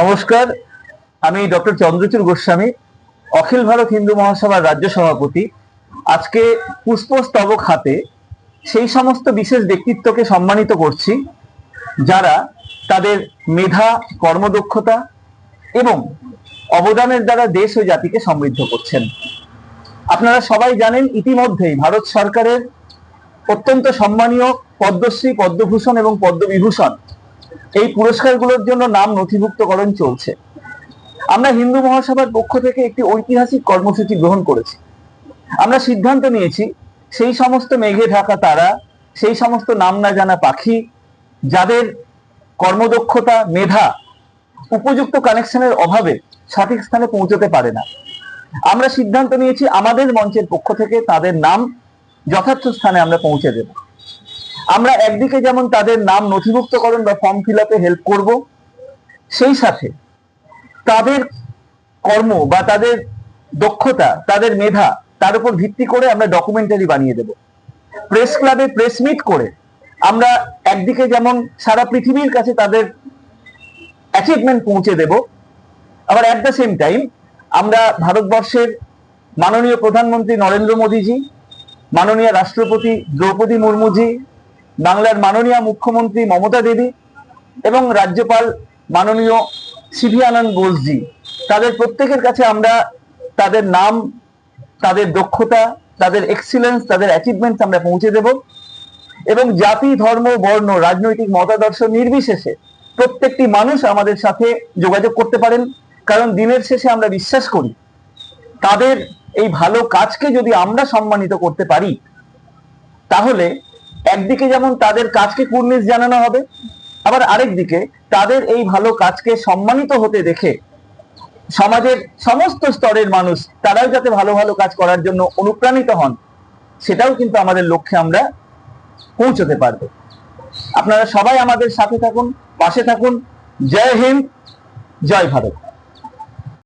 নমস্কার, আমি ডক্টর চন্দ্রচূড় গোস্বামী, অখিল ভারত হিন্দু মহাসভার রাজ্য সভাপতি। আজকে পুষ্পস্তবক হাতে সেই সমস্ত বিশেষ ব্যক্তিত্বকে সম্মানিত করছি, যারা তাদের মেধা, কর্মদক্ষতা এবং অবদানের দ্বারা দেশ ও জাতিকে সমৃদ্ধ করছেন। আপনারা সবাই জানেন, ইতিমধ্যেই ভারত সরকারের অত্যন্ত সম্মানীয় পদ্মশ্রী, পদ্মভূষণ এবং পদ্মবিভূষণ এই পুরস্কারগুলোর জন্য নাম নথিভুক্তকরণ চলছে। আমরা হিন্দু মহাসভার পক্ষ থেকে একটি ঐতিহাসিক কর্মসূচি গ্রহণ করেছি। আমরা সিদ্ধান্ত নিয়েছি, সেই সমস্ত মেঘে ঢাকা তারা, সেই সমস্ত নাম না জানা পাখি, যাদের কর্মদক্ষতা, মেধা, উপযুক্ত কানেকশনের অভাবে সঠিক স্থানে পৌঁছতে পারে না। আমরা সিদ্ধান্ত নিয়েছি, আমাদের মঞ্চের পক্ষ থেকে তাদের নাম যথার্থ স্থানে আমরা পৌঁছে দেব। আমরা একদিকে যেমন তাদের নাম নথিভুক্তকরণ বা ফর্ম ফিল আপে হেল্প করব, সেই সাথে তাদের কর্ম বা তাদের দক্ষতা, তাদের মেধা, তার উপর ভিত্তি করে আমরা ডকুমেন্টারি বানিয়ে দেব। প্রেস ক্লাবে প্রেস মিট করে আমরা একদিকে যেমন সারা পৃথিবীর কাছে তাদের অ্যাচিভমেন্ট পৌঁছে দেব, আবার অ্যাট দ্য সেম টাইম আমরা ভারতবর্ষের মাননীয় প্রধানমন্ত্রী নরেন্দ্র মোদীজি, মাননীয় রাষ্ট্রপতি দ্রৌপদী মুর্মুজি বাংলার মাননীয় মুখ্যমন্ত্রী মমতা দেবী এবং রাজ্যপাল মাননীয় সিভি আনন্দ বোসজি। তাদের প্রত্যেকের কাছে আমরা তাদের নাম, তাদের দক্ষতা, তাদের এক্সিলেন্স তাদের অ্যাচিভমেন্টস আমরা পৌঁছে দেব এবং জাতি, ধর্ম, বর্ণ, রাজনৈতিক মতাদর্শ নির্বিশেষে প্রত্যেকটি মানুষ আমাদের সাথে যোগাযোগ করতে পারেন। কারণ দিনের শেষে আমরা বিশ্বাস করি, তাদের এই ভালো কাজকে যদি আমরা সম্মানিত করতে পারি, তাহলে একদিকে যেমন তাদের কাজকে কুর্নিশ জানানো হবে, আবার আরেক দিকে তাদের এই ভালো কাজকে সম্মানিত হতে দেখে সমাজের সমস্ত স্তরের মানুষ তারাও যাতে ভালো ভালো কাজ করার জন্য অনুপ্রাণিত হন, সেটাও কিন্তু আমাদের লক্ষ্যে আমরা পৌঁছতে পারব। আপনারা সবাই আমাদের সাথে থাকুন, পাশে থাকুন। জয় হিন্দ, জয় ভারত।